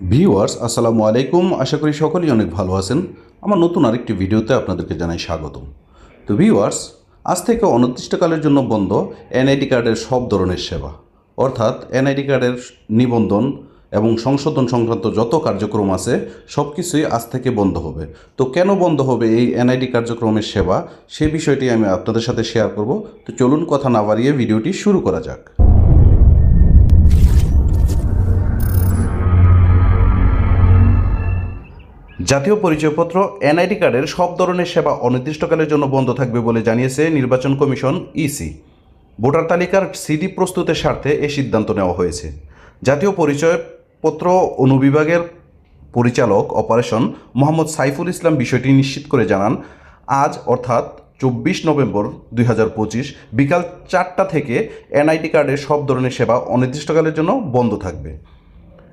Viewers, আসসালামু আলাইকুম। আশা করি সকলেই অনেক ভালো আছেন। আমার নতুন আরেকটি ভিডিওতে আপনাদেরকে জানাই স্বাগতম। তো ভিউয়ার্স, আজ থেকে অনির্দিষ্টকালের জন্য বন্ধ এনআইডি কার্ডের সব ধরনের সেবা। অর্থাৎ এনআইডি কার্ডের নিবন্ধন এবং সংশোধন সংক্রান্ত যত কার্যক্রম আছে সব কিছুই আজ থেকে বন্ধ হবে। তো কেন বন্ধ হবে এই এনআইডি কার্যক্রমের সেবা, সে বিষয়টি আমি আপনাদের সাথে শেয়ার করব। তো চলুন কথা না বাড়িয়ে ভিডিওটি শুরু করা যাক। জাতীয় পরিচয়পত্র, এনআইডি কার্ডের সব ধরনের সেবা অনির্দিষ্টকালের জন্য বন্ধ থাকবে বলে জানিয়েছে নির্বাচন কমিশন ইসি। ভোটার তালিকার সিডি প্রস্তুতের স্বার্থে এই সিদ্ধান্ত নেওয়া হয়েছে। জাতীয় পরিচয়পত্র অনুবিভাগের পরিচালক অপারেশন মোহাম্মদ সাইফুল ইসলাম বিষয়টি নিশ্চিত করে জানান, আজ অর্থাৎ চব্বিশ নভেম্বর দুই হাজার পঁচিশ বিকাল চারটা থেকে এনআইডি কার্ডের সব ধরনের সেবা অনির্দিষ্টকালের জন্য বন্ধ থাকবে।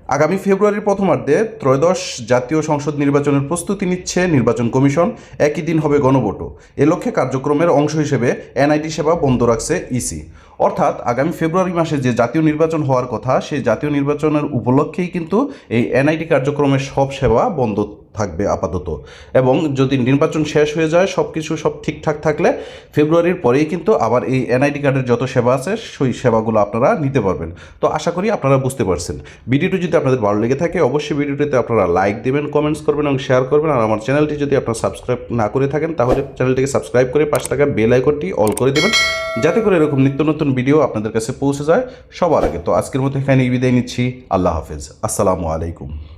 আগামী ফেব্রুয়ারির প্রথমার্ধে ত্রয়োদশ জাতীয় সংসদ নির্বাচনের প্রস্তুতি নিচ্ছে নির্বাচন কমিশন। একই দিন হবে গণভোটও। এ লক্ষ্যে কার্যক্রমের অংশ হিসেবে এনআইটি সেবা বন্ধ রাখছে ইসি। অর্থাৎ আগামী ফেব্রুয়ারি মাসে যে জাতীয় নির্বাচন হওয়ার কথা সেই জাতীয় নির্বাচনের উপলক্ষেই কিন্তু এই এনআইটি কার্যক্রমের সব সেবা বন্ধ থাকবে আপাতত। এবং যদি নির্বাচন শেষ হয়ে যায় সব কিছু সব ঠিকঠাক থাকলে ফেব্রুয়ারির পরেই কিন্তু আবার এই এনআইডি কার্ডের যত সেবা আছে, সেই সেবাগুলো আপনারা নিতে পারবেন। তো আশা করি আপনারা বুঝতে পারছেন। ভিডিওটি যদি আপনাদের ভালো লেগে থাকে, অবশ্যই ভিডিওটিতে আপনারা লাইক দেবেন কমেন্টস করবেন এবং শেয়ার করবেন। আর আমার চ্যানেলটি যদি আপনারা সাবস্ক্রাইব না করে থাকেন, তাহলে চ্যানেলটিকে সাবস্ক্রাইব করে পাঁচ টাকা বেল আইকনটি অল করে দেবেন, যাতে করে এরকম নিত্য নতুন ভিডিও আপনাদের কাছে পৌঁছে যায় সবার আগে। তো আজকের মতো এখানে বিদায় নিচ্ছি। আল্লাহ হাফেজ। আসসালামু আলাইকুম।